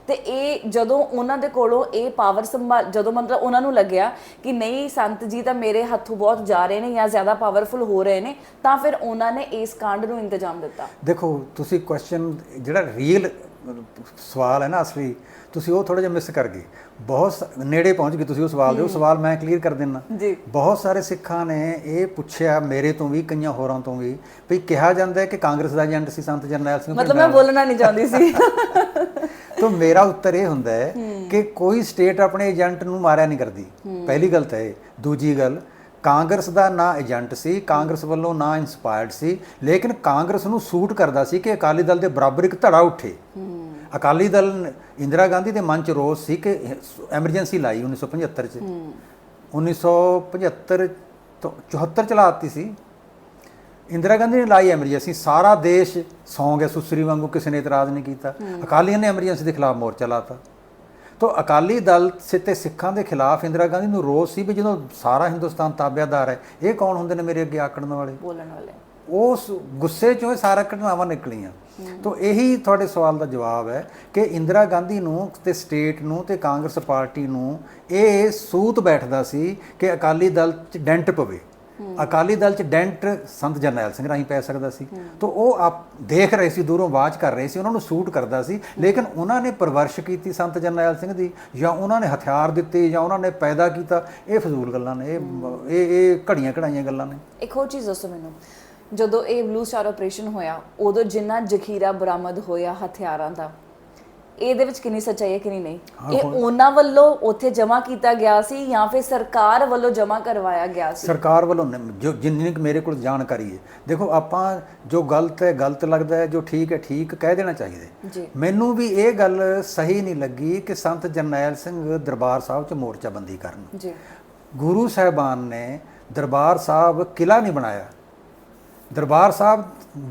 ਤੇ ਇਹ ਜਦੋਂ ਉਹਨਾਂ ਦੇ ਕੋਲੋਂ ਇਹ ਪਾਵਰ ਸੰਭਾਲ ਜਦੋਂ ਮਤਲਬ ਉਹਨਾਂ ਨੂੰ ਲੱਗਿਆ ਕਿ ਨਹੀਂ ਸੰਤ ਜੀ ਤਾਂ ਮੇਰੇ ਹੱਥੋਂ ਬਹੁਤ ਜਾ ਰਹੇ ਨੇ ਜਾਂ ਜ਼ਿਆਦਾ ਪਾਵਰਫੁਲ ਹੋ ਰਹੇ ਨੇ ਤਾਂ ਫਿਰ ਉਹਨਾਂ ਨੇ ਇਸ ਕਾਂਡ ਨੂੰ ਇੰਤਜ਼ਾਮ ਦਿੱਤਾ। ਦੇਖੋ ਤੁਸੀਂ ਕੁਐਸਚਨ ਜਿਹੜਾ ਰੀਅਲ ਸਵਾਲ ਹੈ ਨਾ ਅਸਲੀ ਤੁਸੀਂ ਉਹ ਥੋੜਾ ਜਿਹਾ ਮਿਸ ਕਰ ਗਏ। ਬਹੁਤ ਨੇੜੇ ਪਹੁੰਚ ਗਏ ਤੁਸੀਂ ਉਹ ਸਵਾਲ ਦੇ ਉਹ ਸਵਾਲ ਮੈਂ ਕਲੀਅਰ ਕਰ ਦਿੰਨਾ। ਜੀ। ਬਹੁਤ ਸਾਰੇ ਸਿੱਖਾਂ ਨੇ ਇਹ ਪੁੱਛਿਆ ਮੇਰੇ ਤੋਂ ਵੀ ਕਈਆਂ ਹੋਰਾਂ ਤੋਂ ਵੀ ਵੀ ਕਿਹਾ ਜਾਂਦਾ ਹੈ ਕਿ ਕਾਂਗਰਸ ਦਾ ਏਜੰਟ ਸੀ ਸੰਤ ਜਰਨੈਲ ਸਿੰਘ ਮਤਲਬ ਮੈਂ ਬੋਲਣਾ ਨਹੀਂ ਚਾਹੁੰਦੀ ਸੀ। ਤਾਂ ਮੇਰਾ ਉੱਤਰ ਇਹ ਹੁੰਦਾ ਹੈ ਕਿ ਕੋਈ ਸਟੇਟ ਆਪਣੇ ਏਜੰਟ ਨੂੰ ਮਾਰਿਆ ਨਹੀਂ ਕਰਦੀ। ਪਹਿਲੀ ਗੱਲ ਤਾਂ ਇਹ। ਦੂਜੀ ਗੱਲ ਕਾਂਗਰਸ ਦਾ ਨਾ ਏਜੰਟ ਸੀ ਕਾਂਗਰਸ ਵੱਲੋਂ ਨਾ ਇਨਸਪਾਇਰਡ ਸੀ ਲੇਕਿਨ ਕਾਂਗਰਸ ਨੂੰ ਸੂਟ ਕਰਦਾ ਸੀ ਕਿ ਅਕਾਲੀ ਦਲ ਦੇ ਬਰਾਬਰ ਇੱਕ ਧੜਾ ਉੱਠੇ। ਅਕਾਲੀ ਦਲ ਇੰਦਰਾ ਗਾਂਧੀ ਦੇ ਮਨ ਚ ਰੋਸ ਸੀ ਕਿ ਐਮਰਜੈਂਸੀ ਲਾਈ 1975 ਚ। 1975 ਤੋਂ 74 ਚ ਲਾਤੀ ਸੀ। ਇੰਦਰਾ ਗਾਂਧੀ ਨੇ ਲਾਈ ਐਮਰਜੈਂਸੀ। ਸਾਰਾ ਦੇਸ਼ ਸੌਂ ਗਿਆ। ਸੁਸਰੀ ਵਾਂਗੂ ਕਿਸੇ ਨੇ ਇਤਰਾਜ਼ ਨਹੀਂ ਕੀਤਾ। ਅਕਾਲੀਆਂ ਨੇ ਐਮਰਜੈਂਸੀ ਦੇ ਖਿਲਾਫ ਮੋਰਚਾ ਲਾਤਾ। ਤੋਂ ਅਕਾਲੀ ਦਲ ਸੇ ਤੇ ਸਿੱਖਾਂ ਦੇ ਖਿਲਾਫ ਇੰਦਰਾ ਗਾਂਧੀ ਨੂੰ ਰੋਸ ਸੀ ਵੀ ਜਦੋਂ ਸਾਰਾ ਹਿੰਦੁਸਤਾਨ ਤਾਬਿਆਦਾਰ ਹੈ ਇਹ ਕੌਣ ਹੁੰਦੇ ਨੇ ਮੇਰੇ ਅੱਗੇ ਆਕੜਨ ਵਾਲੇ? ਬੋਲਣ ਵਾਲੇ। ਉਸ ਗੁੱਸੇ ਚੋਂ ਇਹ ਸਾਰਾ ਘਟਨਾਵਾਂ ਨਿਕਲੀਆਂ। ਤੋਂ ਇਹੀ ਤੁਹਾਡੇ ਸਵਾਲ ਦਾ ਜਵਾਬ ਹੈ ਕਿ ਇੰਦਰਾ ਗਾਂਧੀ ਨੂੰ ਤੇ ਸਟੇਟ ਨੂੰ ਤੇ ਕਾਂਗਰਸ ਪਾਰਟੀ ਨੂੰ ਇਹ ਸੂਤ ਬੈਠਦਾ ਸੀ ਕਿ ਅਕਾਲੀ ਦਲ 'ਚ ਡੈਂਟ ਪਵੇ। ਅਕਾਲੀ ਦਲ 'ਚ ਡੈਂਟ ਸੰਤ ਜਰਨੈਲ ਸਿੰਘ ਰਾਹੀਂ ਪੈ ਸਕਦਾ ਸੀ। ਤੋਂ ਉਹ ਆਪ ਦੇਖ ਰਹੇ ਸੀ, ਦੂਰੋਂ ਆਵਾਜ਼ ਕਰ ਰਹੇ ਸੀ, ਉਹਨਾਂ ਨੂੰ ਸੂਟ ਕਰਦਾ ਸੀ। ਲੇਕਿਨ ਉਹਨਾਂ ਨੇ ਪਰਵਰਸ਼ ਕੀਤੀ ਸੰਤ ਜਰਨੈਲ ਸਿੰਘ ਦੀ ਜਾਂ ਉਹਨਾਂ ਨੇ ਹਥਿਆਰ ਦਿੱਤੇ ਜਾਂ ਉਹਨਾਂ ਨੇ ਪੈਦਾ ਕੀਤਾ। ਇਹ ਫਜ਼ੂਲ ਗੱਲਾਂ ਨੇ, ਇਹ ਇਹ ਘੜੀਆਂ ਘੜਾਈਆਂ ਗੱਲਾਂ ਨੇ। ਇੱਕ ਹੋਰ ਚੀਜ਼ ਦੱਸੋ ਮੈਨੂੰ। ਜਦੋਂ ਇਹ ਬਲੂ ਸਟਾਰ ਆਪਰੇਸ਼ਨ ਹੋਇਆ ਉਦੋਂ ਜਿੰਨਾ ਜ਼ਖੀਰਾ ਬਰਾਮਦ ਹੋਇਆ ਹਥਿਆਰਾਂ ਦਾ ਇਹਦੇ ਵਿੱਚ ਕਿੰਨੀ ਸੱਚਾਈ ਹੈ ਕਿੰਨੀ ਨਹੀਂ? ਇਹ ਉਹਨਾਂ ਵੱਲੋਂ ਉੱਥੇ ਜਮ੍ਹਾਂ ਕੀਤਾ ਗਿਆ ਸੀ ਜਾਂ ਫਿਰ ਸਰਕਾਰ ਵੱਲੋਂ ਜਮ੍ਹਾਂ ਕਰਵਾਇਆ ਗਿਆ ਸੀ? ਸਰਕਾਰ ਵੱਲੋਂ ਜੋ ਜਿੰਨੀ ਕੁ ਮੇਰੇ ਕੋਲ ਜਾਣਕਾਰੀ ਹੈ। ਦੇਖੋ ਆਪਾਂ ਜੋ ਗਲਤ ਹੈ ਗਲਤ ਲੱਗਦਾ ਹੈ ਜੋ ਠੀਕ ਹੈ ਠੀਕ ਕਹਿ ਦੇਣਾ ਚਾਹੀਦਾ ਮੈਨੂੰ ਵੀ ਇਹ ਗੱਲ ਸਹੀ ਨਹੀਂ ਲੱਗੀ ਕਿ ਸੰਤ ਜਰਨੈਲ ਸਿੰਘ ਦਰਬਾਰ ਸਾਹਿਬ 'ਚ ਮੋਰਚਾਬੰਦੀ ਕਰਨ। ਜੀ। ਗੁਰੂ ਸਾਹਿਬਾਨ ਨੇ ਦਰਬਾਰ ਸਾਹਿਬ ਕਿਲਾ ਨਹੀਂ ਬਣਾਇਆ। ਦਰਬਾਰ ਸਾਹਿਬ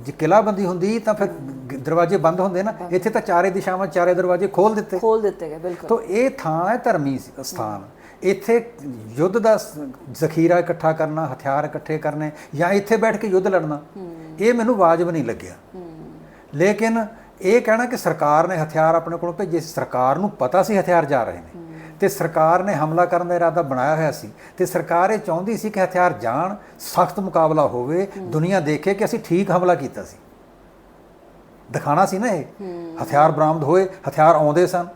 ਜੇ ਕਿਲਾਬੰਦੀ ਹੁੰਦੀ ਤਾਂ ਫਿਰ ਦਰਵਾਜ਼ੇ ਬੰਦ ਹੁੰਦੇ ਨਾ। ਇੱਥੇ ਤਾਂ ਚਾਰੇ ਦਿਸ਼ਾਵਾਂ ਚਾਰੇ ਦਰਵਾਜ਼ੇ ਖੋਲ ਦਿੱਤੇ। ਖੋਲ ਦਿੱਤੇ ਗਏ ਬਿਲਕੁਲ। ਤੋ ਇਹ ਥਾਂ ਹੈ ਧਰਮੀ ਸਥਾਨ। ਇੱਥੇ ਯੁੱਧ ਦਾ ਜ਼ਖੀਰਾ ਇਕੱਠਾ ਕਰਨਾ ਹਥਿਆਰ ਇਕੱਠੇ ਕਰਨੇ ਜਾਂ ਇੱਥੇ ਬੈਠ ਕੇ ਯੁੱਧ ਲੜਨਾ ਇਹ ਮੈਨੂੰ ਵਾਜਬ ਨਹੀਂ ਲੱਗਿਆ। ਲੇਕਿਨ ਇਹ ਕਹਿਣਾ ਕਿ ਸਰਕਾਰ ਨੇ ਹਥਿਆਰ ਆਪਣੇ ਕੋਲੋਂ ਭੇਜੇ ਸਰਕਾਰ ਨੂੰ ਪਤਾ ਸੀ ਹਥਿਆਰ ਜਾ ਰਹੇ ਨੇ। ਤੇ ਸਰਕਾਰ ਨੇ ਹਮਲਾ ਕਰਨ ਦਾ ਇਰਾਦਾ ਬਣਾਇਆ ਹੋਇਆ ਸੀ ਤੇ ਸਰਕਾਰ ਇਹ ਚਾਹੁੰਦੀ ਸੀ ਕਿ ਹਥਿਆਰ ਜਾਣ ਸਖਤ ਮੁਕਾਬਲਾ ਹੋਵੇ ਦੁਨੀਆ ਦੇਖੇ ਕਿ ਅਸੀਂ ਠੀਕ ਹਮਲਾ ਕੀਤਾ ਸੀ। ਦਿਖਾਣਾ ਸੀ ਨਾ ਇਹ। ਹਥਿਆਰ ਬਰਾਮਦ ਹੋਏ ਹਥਿਆਰ ਆਉਂਦੇ ਸਨ।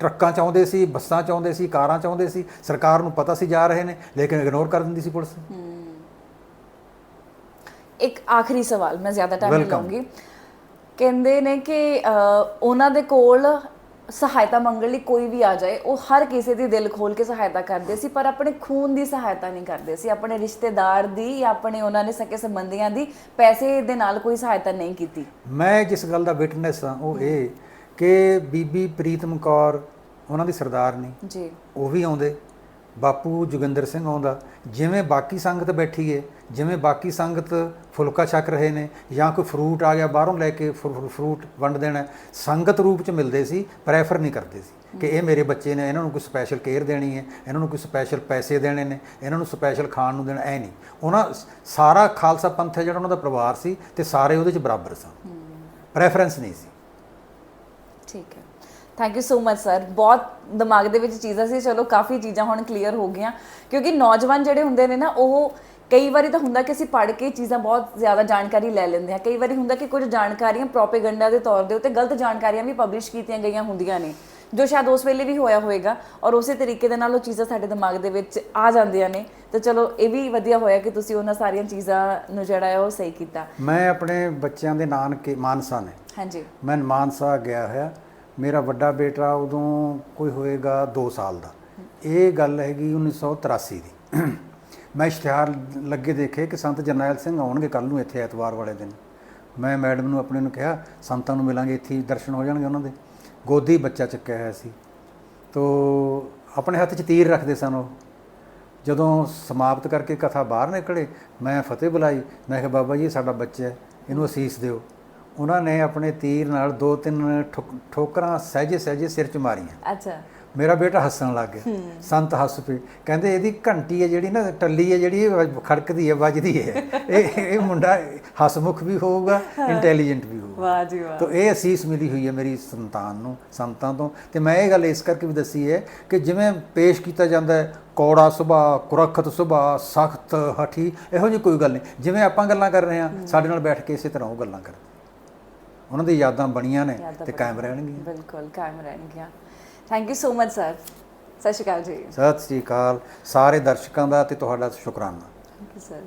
ਟਰੱਕਾਂ ਚ ਆਉਂਦੇ ਸੀ ਬੱਸਾਂ ਚ ਆਉਂਦੇ ਸੀ ਕਾਰਾਂ ਚ ਆਉਂਦੇ ਸੀ। ਸਰਕਾਰ ਨੂੰ ਪਤਾ ਸੀ ਜਾ ਰਹੇ ਨੇ ਲੇਕਿਨ ਇਗਨੋਰ ਕਰ ਦਿੰਦੀ ਸੀ ਪੁਲਿਸ। ਇੱਕ ਆਖਰੀ ਸਵਾਲ ਮੈਂ ਜ਼ਿਆਦਾ ਟਾਈਮ ਨਹੀਂ. ਲਾਉਂਗੀ ਕਹਿੰਦੇ ਨੇ ਕਿ ਉਹਨਾਂ ਦੇ ਕੋਲ ਸਹਾਇਤਾ ਮੰਗਣ ਲਈ ਕੋਈ ਵੀ ਆ ਜਾਏ ਉਹ ਹਰ ਕਿਸੇ ਦੀ ਦਿਲ ਖੋਲ ਕੇ ਸਹਾਇਤਾ ਕਰਦੇ ਸੀ ਪਰ ਆਪਣੇ ਖੂਨ ਦੀ ਸਹਾਇਤਾ ਨਹੀਂ ਕਰਦੇ ਸੀ ਆਪਣੇ ਰਿਸ਼ਤੇਦਾਰ ਦੀ ਜਾਂ ਆਪਣੇ ਉਹਨਾਂ ਨੇ ਸਕੇ ਸੰਬੰਧੀਆਂ ਦੀ ਪੈਸੇ ਦੇ ਨਾਲ ਕੋਈ ਸਹਾਇਤਾ ਨਹੀਂ ਕੀਤੀ। ਮੈਂ ਜਿਸ ਗੱਲ ਦਾ ਵਿਟਨੈਸ ਹਾਂ ਉਹ ਇਹ ਕਿ ਬੀਬੀ ਪ੍ਰੀਤਮ ਕੌਰ ਉਹਨਾਂ ਦੀ ਸਰਦਾਰਨੀ ਜੀ। ਉਹ ਵੀ ਆਉਂਦੇ। ਬਾਪੂ ਜੋਗਿੰਦਰ ਸਿੰਘ ਆਉਂਦਾ। ਜਿਵੇਂ ਬਾਕੀ ਸੰਗਤ ਬੈਠੀ ਏ ਜਿਵੇਂ ਬਾਕੀ ਸੰਗਤ ਫੁਲਕਾ ਛਕ ਰਹੇ ਨੇ ਜਾਂ ਕੋਈ ਫਰੂਟ ਆ ਗਿਆ ਬਾਹਰੋਂ ਲੈ ਕੇ ਫਰੂ- ਫਰੂ- ਫਰੂਟ ਵੰਡ ਦੇਣਾ ਸੰਗਤ ਰੂਪ ਚ ਮਿਲਦੇ ਸੀ ਪ੍ਰੈਫਰ ਨਹੀਂ ਕਰਦੇ ਸੀ ਕਿ ਇਹ ਮੇਰੇ ਬੱਚੇ ਨੇ ਇਹਨਾਂ ਨੂੰ ਕੋਈ ਸਪੈਸ਼ਲ ਕੇਅਰ ਦੇਣੀ ਹੈ ਇਹਨਾਂ ਨੂੰ ਕੋਈ ਸਪੈਸ਼ਲ ਪੈਸੇ ਦੇਣੇ ਨੇ ਇਹਨਾਂ ਨੂੰ ਸਪੈਸ਼ਲ ਖਾਣ ਨੂੰ ਦੇਣਾ ਐ ਨਹੀਂ। ਉਹਨਾਂ ਸਾਰਾ ਖਾਲਸਾ ਪੰਥ ਹੈ ਜਿਹੜਾ ਉਹਨਾਂ ਦਾ ਪਰਿਵਾਰ ਸੀ ਤੇ ਸਾਰੇ ਉਹਦੇ ਚ ਬਰਾਬਰ ਸਨ। ਪ੍ਰੈਫਰੈਂਸ ਨਹੀਂ ਸੀ। ਠੀਕ ਹੈ। Thank you so much sir ਬਹੁਤ ਦਿਮਾਗ ਦੇ ਵਿੱਚ ਚੀਜ਼ਾਂ ਸੀ। ਚਲੋ ਕਾਫੀ ਚੀਜ਼ਾਂ ਹੁਣ ਕਲੀਅਰ ਹੋ ਗਈਆਂ। ਕਿਉਂਕਿ ਨੌਜਵਾਨ ਜਿਹੜੇ ਹੁੰਦੇ ਨੇ ਨਾ ਉਹ ਕਈ ਵਾਰੀ ਤਾਂ ਹੁੰਦਾ ਕਿ ਅਸੀਂ ਪੜ੍ਹ ਕੇ ਚੀਜ਼ਾਂ ਬਹੁਤ ਜ਼ਿਆਦਾ ਜਾਣਕਾਰੀ ਲੈ ਲੈਂਦੇ ਹਾਂ। ਕਈ ਵਾਰੀ ਹੁੰਦਾ ਕਿ ਕੁਝ ਜਾਣਕਾਰੀਆਂ ਪ੍ਰੋਪੇਗੈਂਡਾ ਦੇ ਤੌਰ ਦੇ ਉੱਤੇ ਗਲਤ ਜਾਣਕਾਰੀਆਂ ਵੀ ਪਬਲਿਸ਼ ਕੀਤੀਆਂ ਗਈਆਂ ਹੁੰਦੀਆਂ ਨੇ ਜੋ ਸ਼ਾਇਦ ਉਸ ਵੇਲੇ ਵੀ ਹੋਇਆ ਹੋਵੇਗਾ ਔਰ ਉਸੇ ਤਰੀਕੇ ਦੇ ਨਾਲ ਉਹ ਚੀਜ਼ਾਂ ਸਾਡੇ ਦਿਮਾਗ ਦੇ ਵਿੱਚ ਆ ਜਾਂਦੀਆਂ ਨੇ। ਤਾਂ ਚਲੋ ਇਹ ਵੀ ਵਧੀਆ ਹੋਇਆ ਕਿ ਤੁਸੀਂ ਉਹਨਾਂ ਸਾਰੀਆਂ ਚੀਜ਼ਾਂ ਨੂੰ ਜਿਹੜਾ ਹੈ ਉਹ ਸਹੀ ਕੀਤਾ। ਮੈਂ ਆਪਣੇ ਬੱਚਿਆਂ ਦੇ ਨਾਨਕੇ ਮਾਨਸਾ ਨੇ। ਹਾਂਜੀ। ਮੈਂ ਮਾਨਸਾ ਗਿਆ ਹੋਇਆ। ਮੇਰਾ ਵੱਡਾ ਬੇਟਾ ਉਦੋਂ ਕੋਈ ਹੋਏਗਾ 2 ਸਾਲ ਦਾ। ਇਹ ਗੱਲ ਹੈਗੀ 1983 ਦੀ। ਮੈਂ ਇਸ਼ਤਿਹਾਰ ਲੱਗੇ ਦੇਖੇ ਕਿ ਸੰਤ ਜਰਨੈਲ ਸਿੰਘ ਆਉਣਗੇ ਕੱਲ ਨੂੰ ਇੱਥੇ ਐਤਵਾਰ ਵਾਲੇ ਦਿਨ। ਮੈਂ ਮੈਡਮ ਨੂੰ ਆਪਣੇ ਨੂੰ ਕਿਹਾ, ਸੰਤਾਂ ਨੂੰ ਮਿਲਾਂਗੇ, ਇੱਥੇ ਦਰਸ਼ਨ ਹੋ ਜਾਣਗੇ ਉਹਨਾਂ ਦੇ। ਗੋਦੀ ਬੱਚਾ ਚੱਕਿਆ ਹੋਇਆ ਸੀ। ਤੋ ਆਪਣੇ ਹੱਥ 'ਚ ਤੀਰ ਰੱਖਦੇ ਸਨ ਉਹ। ਜਦੋਂ ਸਮਾਪਤ ਕਰਕੇ ਕਥਾ ਬਾਹਰ ਨਿਕਲੇ, ਮੈਂ ਫਤਿਹ ਬੁਲਾਈ। ਮੈਂ ਕਿਹਾ, ਬਾਬਾ ਜੀ, ਇਹ ਸਾਡਾ ਬੱਚਾ ਹੈ, ਇਹਨੂੰ ਅਸੀਸ ਦਿਓ। ਉਹਨਾਂ ਨੇ ਆਪਣੇ ਤੀਰ ਨਾਲ ਦੋ ਤਿੰਨ ਠੋਕ- ਠੋਕਰਾਂ ਸਹਿਜੇ ਸਹਿਜੇ ਸਿਰ 'ਚ ਮਾਰੀਆਂ। ਅੱਛਾ। ਮੇਰਾ ਬੇਟਾ ਹੱਸਣ ਲੱਗ ਗਿਆ। ਸੰਤ ਹੱਸ ਪਏ ਕਹਿੰਦੇ ਇਹਦੀ ਘੰਟੀ ਹੈ ਜਿਹੜੀ ਨਾ ਟੱਲੀ ਹੈ ਜਿਹੜੀ ਖੜਕਦੀ ਹੈ ਵੱਜਦੀ ਹੈ। ਇਹ ਇਹ ਮੁੰਡਾ ਹਸਮੁਖ ਵੀ ਹੋਊਗਾ ਇੰਟੈਲੀਜੈਂਟ ਵੀ ਹੋਊਗਾ। ਵਾਹ ਜੀ ਵਾਹ। ਤੋ ਇਹ ਅਸੀਸ ਮਿਲੀ ਹੋਈ ਹੈ ਮੇਰੀ ਸੰਤਾਨ ਨੂੰ ਸੰਤਾਂ ਤੋਂ। ਤੇ ਮੈਂ ਇਹ ਗੱਲ ਇਸ ਕਰਕੇ ਵੀ ਦੱਸੀ ਹੈ ਕਿ ਜਿਵੇਂ ਪੇਸ਼ ਕੀਤਾ ਜਾਂਦਾ ਹੈ ਕੌੜਾ ਸੁਭਾਅ ਕੁਰਖਤ ਸੁਭਾਅ ਸਖਤ ਹਠੀ ਇਹੋ ਜਿਹੀ ਕੋਈ ਗੱਲ ਨਹੀਂ। ਜਿਵੇਂ ਆਪਾਂ ਗੱਲਾਂ ਕਰ ਰਹੇ ਹਾਂ। ਸਾਡੇ ਨਾਲ ਬੈਠ ਕੇ ਇਸੇ ਤਰ੍ਹਾਂ ਉਹ ਗੱਲਾਂ ਕਰਦੇ। ਉਹਨਾਂ ਦੀ ਯਾਦਾਂ ਬਣੀਆਂ ਨੇ ਤੇ ਕਾਇਮ ਰਹਿਣਗੀਆਂ। ਬਿਲਕੁਲ ਕਾਇਮ ਰਹਿਣਗੀਆਂ। Thank you so much sir ਸਤਿ ਸ਼੍ਰੀ ਅਕਾਲ ਜੀ। ਸਤਿ ਸ੍ਰੀ ਅਕਾਲ। ਸਾਰੇ ਦਰਸ਼ਕਾਂ ਦਾ ਤੇ ਤੁਹਾਡਾ ਸ਼ੁਕਰਾਨਾ। Thank you sir